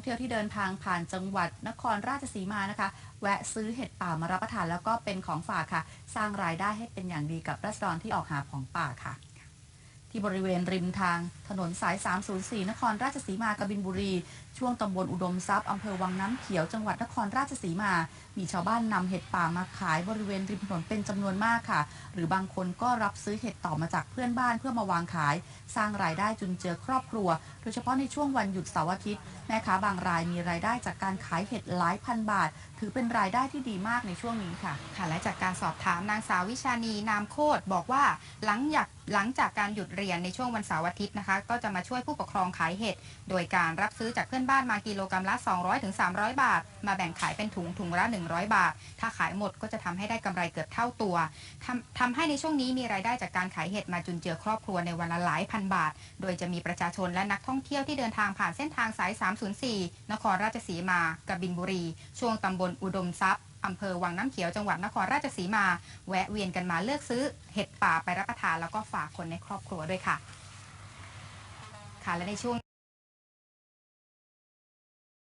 องเที่ยวที่เดินทางผ่านจังหวัดนครราชสีมานะคะ แวะซื้อเห็ดป่ามารับประทานแล้วก็เป็นของฝากค่ะ สร้างรายได้ให้เป็นอย่างดีกับรัศดรที่ออกหาของป่าค่ะ ที่บริเวณริมทางถนนสาย 304 นครราชสีมากบินบุรี ช่วงตำบลอุดมทรัพย์อำเภอวังน้ำเขียวจังหวัดนครราชสีมา มีชาวบ้านนำเห็ดป่ามาขายบริเวณริมถนนเป็นจำนวนมากค่ะ หรือบางคนก็รับซื้อเห็ดต่อมาจากเพื่อนบ้านเพื่อมาวางขาย สร้างรายได้จุนเจือครอบครัว โดยเฉพาะในช่วงวันหยุดเสาร์อาทิตย์แม่ค้าบางรายมีรายได้จากการขายเห็ดหลายพันบาท ถือเป็นรายได้ที่ดีมากในช่วงนี้ค่ะ ค่ะและจากการสอบถามนางสาววิชานีนามโคตรบอกว่าหลังจาก หลังจากการหยุดเรียนในช่วงวันเสาร์อาทิตย์นะคะ ก็จะมาช่วยผู้ปกครองขายเห็ด โดยการรับซื้อจากเพื่อนบ้านมากิโลกรรัมละ 200-300 บาท มาแบ่งขายเป็นถุงถุงละ 100 บาท ถ้าขายหมดก็จะทำให้ได้กำไรเกือบเท่าตัวทำทำให้ในช่วงนี้มีรายได้จากการขายเห็ดมาจุนเจือครอบครัวในวันละหลายพันบาท โดยจะมีประชาชนและนักท่องเที่ยวที่เดินทางผ่านเส้นทางสาย 304 นครราชสีมา กบินบุรี ช่วงตำบลอุดมทรัพย์ อำเภอวังน้ำเขียวจังหวัดนครราชสีมา แวะเวียนกันมาเลือกซื้อเห็ดป่าไปรับประทานแล้วก็ฝากคนในครอบครัวด้วยค่ะ ค่ะและในช่วง